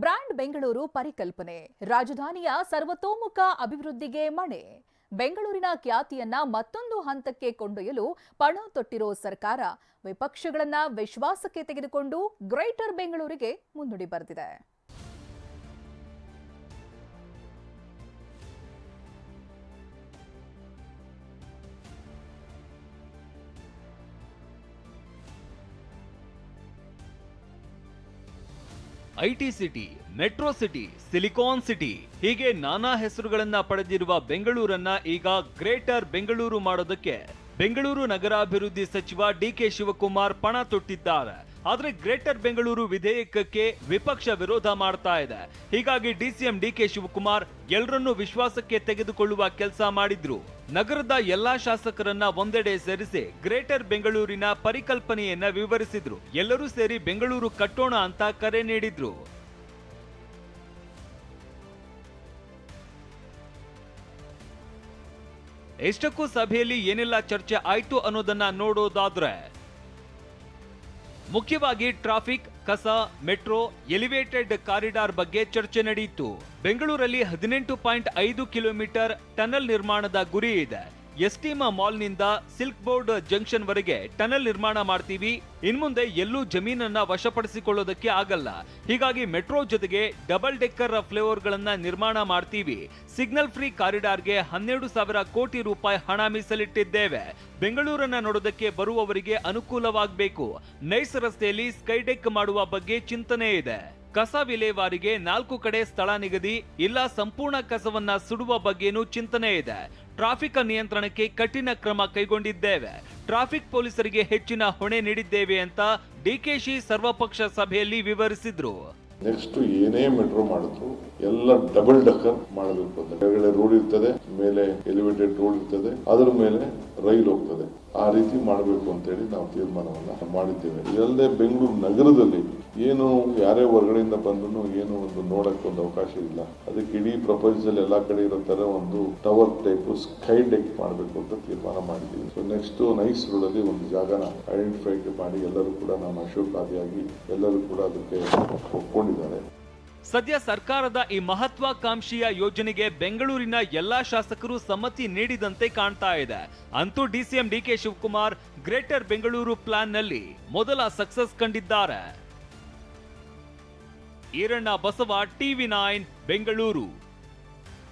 Brand Bengaluru ಪರಿಕಲ್ಪನೆ. ರಾಜಧಾನಿಯ ಸರ್ವತೋಮುಖ ಅಭಿವೃದ್ಧಿಗೆ ಮಣೆ. ಬೆಂಗಳೂರಿನ ಖ್ಯಾತಿಯನ್ನ ಮತ್ತೊಂದು ಹಂತಕ್ಕೆ ಕೊಂಡೊಯ್ಯಲು ಪಣ ತೊಟ್ಟಿರೋ ಸರ್ಕಾರ, ವಿಪಕ್ಷಗಳನ್ನ ವಿಶ್ವಾಸಕ್ಕೆ ತೆಗೆದುಕೊಂಡು ಗ್ರೇಟರ್ ಬೆಂಗಳೂರಿಗೆ ಮುನ್ನುಡಿ ಬರೆದಿದೆ. IT city, metro city, silicon city ಹೀಗೆ ನಾನಾ ಹೆಸರುಗಳನ್ನ ಪಡೆದಿರುವ ಬೆಂಗಳೂರನ್ನ ಈಗ ಗ್ರೇಟರ್ ಬೆಂಗಳೂರು ಮಾಡೋದಕ್ಕೆ ಬೆಂಗಳೂರು ನಗರಾಭಿವೃದ್ಧಿ ಸಚಿವ ಡಿಕೆ ಶಿವಕುಮಾರ್ ಪಣ ತೊಟ್ಟಿದ್ದಾರೆ. ಆದ್ರೆ ಗ್ರೇಟರ್ ಬೆಂಗಳೂರು ವಿಧೇಯಕಕ್ಕೆ ವಿಪಕ್ಷ ವಿರೋಧ ಮಾಡ್ತಾ ಇದೆ. ಹೀಗಾಗಿ ಡಿಸಿಎಂ ಡಿಕೆ ಶಿವಕುಮಾರ್ ಎಲ್ಲರನ್ನೂ ವಿಶ್ವಾಸಕ್ಕೆ ತೆಗೆದುಕೊಳ್ಳುವ ಕೆಲಸ ಮಾಡಿದ್ರು. ನಗರದ ಎಲ್ಲಾ ಶಾಸಕರನ್ನ ಒಂದೆಡೆ ಸೇರಿಸಿ ಗ್ರೇಟರ್ ಬೆಂಗಳೂರಿನ ಪರಿಕಲ್ಪನೆಯನ್ನ ವಿವರಿಸಿದ್ರು. ಎಲ್ಲರೂ ಸೇರಿ ಬೆಂಗಳೂರು ಕಟ್ಟೋಣ ಅಂತ ಕರೆ ನೀಡಿದ್ರು. ಎಷ್ಟಕ್ಕೂ ಸಭೆಯಲ್ಲಿ ಏನೆಲ್ಲ ಚರ್ಚೆ ಆಯ್ತು ಅನ್ನೋದನ್ನ ನೋಡೋದಾದ್ರೆ ಮುಖ್ಯವಾಗಿ ಟ್ರಾಫಿಕ್, ಕಸ, ಮೆಟ್ರೋ, ಎಲಿವೇಟೆಡ್ ಕಾರಿಡಾರ್ ಬಗ್ಗೆ ಚರ್ಚೆ ನಡೆಯಿತು. ಬೆಂಗಳೂರಲ್ಲಿ ಹದಿನೆಂಟು ಪಾಯಿಂಟ್ ಐದು ಕಿಲೋಮೀಟರ್ ಟನಲ್ ನಿರ್ಮಾಣದ ಗುರಿ ಇದೆ. ಎಸ್ಟಿಮ ಮಾಲ್ನಿಂದ ಸಿಲ್ಕ್ ಬೋರ್ಡ್ ಜಂಕ್ಷನ್ ವರೆಗೆ ಟನಲ್ ನಿರ್ಮಾಣ ಮಾಡ್ತೀವಿ. ಇನ್ಮುಂದೆ ಎಲ್ಲೂ ಜಮೀನನ್ನ ವಶಪಡಿಸಿಕೊಳ್ಳೋದಕ್ಕೆ ಆಗಲ್ಲ. ಹೀಗಾಗಿ ಮೆಟ್ರೋ ಜೊತೆಗೆ ಡಬಲ್ ಡೆಕ್ಕರ್ ಫ್ಲೇವರ್ ಗಳನ್ನ ನಿರ್ಮಾಣ ಮಾಡ್ತೀವಿ. ಸಿಗ್ನಲ್ ಫ್ರೀ ಕಾರಿಡಾರ್ಗೆ ಹನ್ನೆರಡು ಸಾವಿರ ಕೋಟಿ ರೂಪಾಯಿ ಹಣ ಮೀಸಲಿಟ್ಟಿದ್ದೇವೆ. ಬೆಂಗಳೂರನ್ನ ನೋಡೋದಕ್ಕೆ ಬರುವವರಿಗೆ ಅನುಕೂಲವಾಗಬೇಕು. ನೈಸ್ ರಸ್ತೆಯಲ್ಲಿ ಸ್ಕೈಡೆಕ್ ಮಾಡುವ ಬಗ್ಗೆ ಚಿಂತನೆ ಇದೆ. ಕಸ ವಿಲೇವಾರಿಗೆ ನಾಲ್ಕು ಕಡೆ ಸ್ಥಳ ನಿಗದಿ, ಇಲ್ಲ ಸಂಪೂರ್ಣ ಕಸವನ್ನ ಸುಡುವ ಬಗ್ಗೆನೂ ಚಿಂತನೆ ಇದೆ. ಟ್ರಾಫಿಕ್ ನಿಯಂತ್ರಣಕ್ಕೆ ಕಠಿಣ ಕ್ರಮ ಕೈಗೊಂಡಿದ್ದೇವೆ. ಟ್ರಾಫಿಕ್ ಪೊಲೀಸರಿಗೆ ಹೆಚ್ಚಿನ ಹೊಣೆ ನೀಡಿದ್ದೇವೆ ಅಂತ ಡಿಕೆಶಿ ಸರ್ವಪಕ್ಷ ಸಭೆಯಲ್ಲಿ ವಿವರಿಸಿದ್ರು. ನೆಕ್ಸ್ಟ್ ಏನೇ ಮೆಟ್ರೋ ಮಾಡಿದ್ರು, ಎಲ್ಲ ಡಬಲ್ ಡಕ್ಕರ್ ಮಾಡಬೇಕು ರೋಡ್ ಇರ್ತದೆ ಮೇಲೆ ಎಲಿವೇಟೆಡ್ ರೋಡ್ ಇರ್ತದೆ, ಅದರ ಮೇಲೆ ರೈಲ್ ಹೋಗ್ತದೆ. ಆ ರೀತಿ ಮಾಡಬೇಕು ಅಂತೇಳಿ ನಾವು ತೀರ್ಮಾನವನ್ನು ಮಾಡಿದ್ದೇವೆ. ಇದಲ್ಲದೆ ಬೆಂಗಳೂರು ನಗರದಲ್ಲಿ ಏನು ಯಾರೇ ಹೊರಗಡೆಯಿಂದ ಬಂದ್ರು ಏನು ಒಂದು ನೋಡಕ್ಕೆ ಒಂದು ಅವಕಾಶ ಇಲ್ಲ. ಅದಕ್ಕೆ ಇಡೀ ಪ್ರಪಂಚದಲ್ಲಿ ಎಲ್ಲಾ ಕಡೆ ಇರೋ ಥರ ಒಂದು ಟವರ್ ಟೈಪ್ ಸ್ಕೈ ಡೆಕ್ ಮಾಡಬೇಕು ಅಂತ ತೀರ್ಮಾನ ಮಾಡಿದ್ದೀವಿ. ಸೊ ನೆಕ್ಸ್ಟ್ ನೈಸ್ ರೋಡ್ ಅಲ್ಲಿ ಒಂದು ಜಾಗನ ಐಡೆಂಟಿಫೈ ಮಾಡಿ ಎಲ್ಲರೂ ಕೂಡ ನಮ್ಮ ಅಶೋಕಾದಿಯಾಗಿ ಎಲ್ಲರೂ ಕೂಡ ಅದಕ್ಕೆ ಒಪ್ಕೊಂಡಿದ್ದಾರೆ. ಸದ್ಯ ಸರ್ಕಾರದ ಈ ಮಹತ್ವಾಕಾಂಕ್ಷಿಯ ಯೋಜನೆಗೆ ಬೆಂಗಳೂರಿನ ಎಲ್ಲಾ ಶಾಸಕರು ಸಮ್ಮತಿ ನೀಡಿದಂತೆ ಕಾಣ್ತಾ ಇದೆ. ಅಂತೂ DCM DK Shivakumar, greater Bengaluru ಪ್ಲಾನ್ನಲ್ಲಿ ಮೊದಲ ಸಕ್ಸಸ್ ಕಂಡಿದ್ದಾರೆ. Iranna Basava, TV nine, Bengaluru.